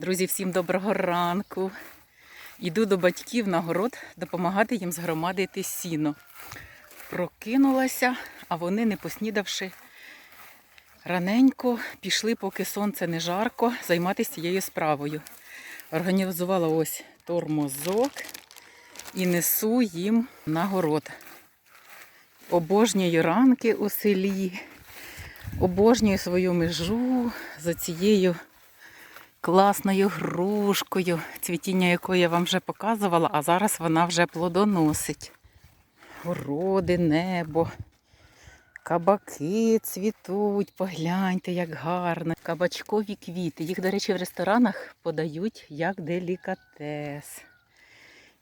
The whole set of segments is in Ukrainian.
Друзі, всім доброго ранку. Йду до батьків на город допомагати їм згромадити сіно. Прокинулася, а вони, не поснідавши раненько, пішли, поки сонце не жарко, займатися цією справою. Організувала ось тормозок і несу їм на город. Обожнюю ранки у селі, обожнюю свою межу за цією класною грушкою, цвітіння якої я вам вже показувала, а зараз вона вже плодоносить. Городи, небо, кабаки цвітуть, погляньте, як гарно. Кабачкові квіти. Їх, до речі, в ресторанах подають як делікатес.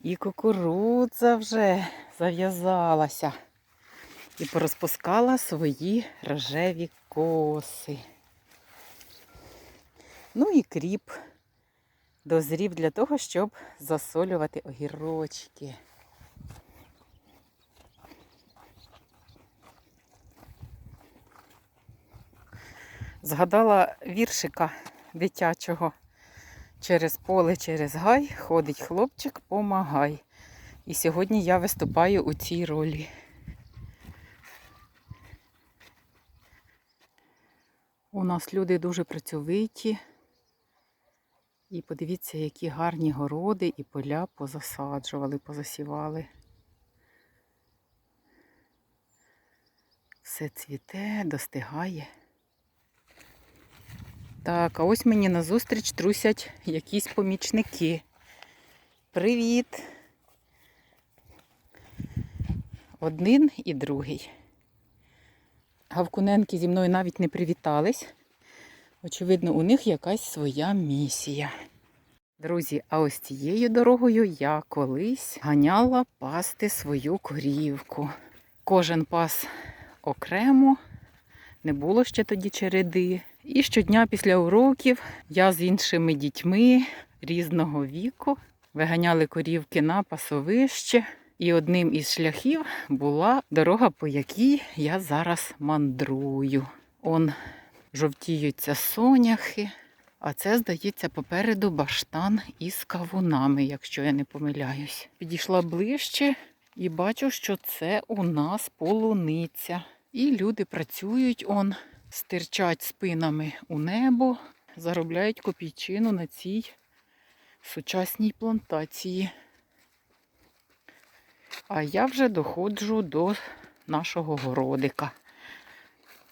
І кукурудза вже зав'язалася і порозпускала свої рожеві коси. Ну і кріп дозрів для того, щоб засолювати огірочки. Згадала віршика дитячого. Через поле, через гай ходить хлопчик, помагай. І сьогодні я виступаю у цій ролі. У нас люди дуже працьовиті. І подивіться, які гарні городи і поля позасаджували, позасівали. Все цвіте, достигає. Так, а ось мені назустріч трусять якісь помічники. Привіт! Один і другий. Гавкуненки зі мною навіть не привітались. Очевидно, у них якась своя місія. Друзі, а ось цією дорогою я колись ганяла пасти свою корівку. Кожен пас окремо, не було ще тоді череди. І щодня після уроків я з іншими дітьми різного віку виганяли корівки на пасовище. І одним із шляхів була дорога, по якій я зараз мандрую. Он жовтіються соняхи, а це, здається, попереду баштан із кавунами, якщо я не помиляюсь. Підійшла ближче і бачу, що це у нас полуниця. І люди працюють, он, стирчать спинами у небо, заробляють копійчину на цій сучасній плантації. А я вже доходжу до нашого городика.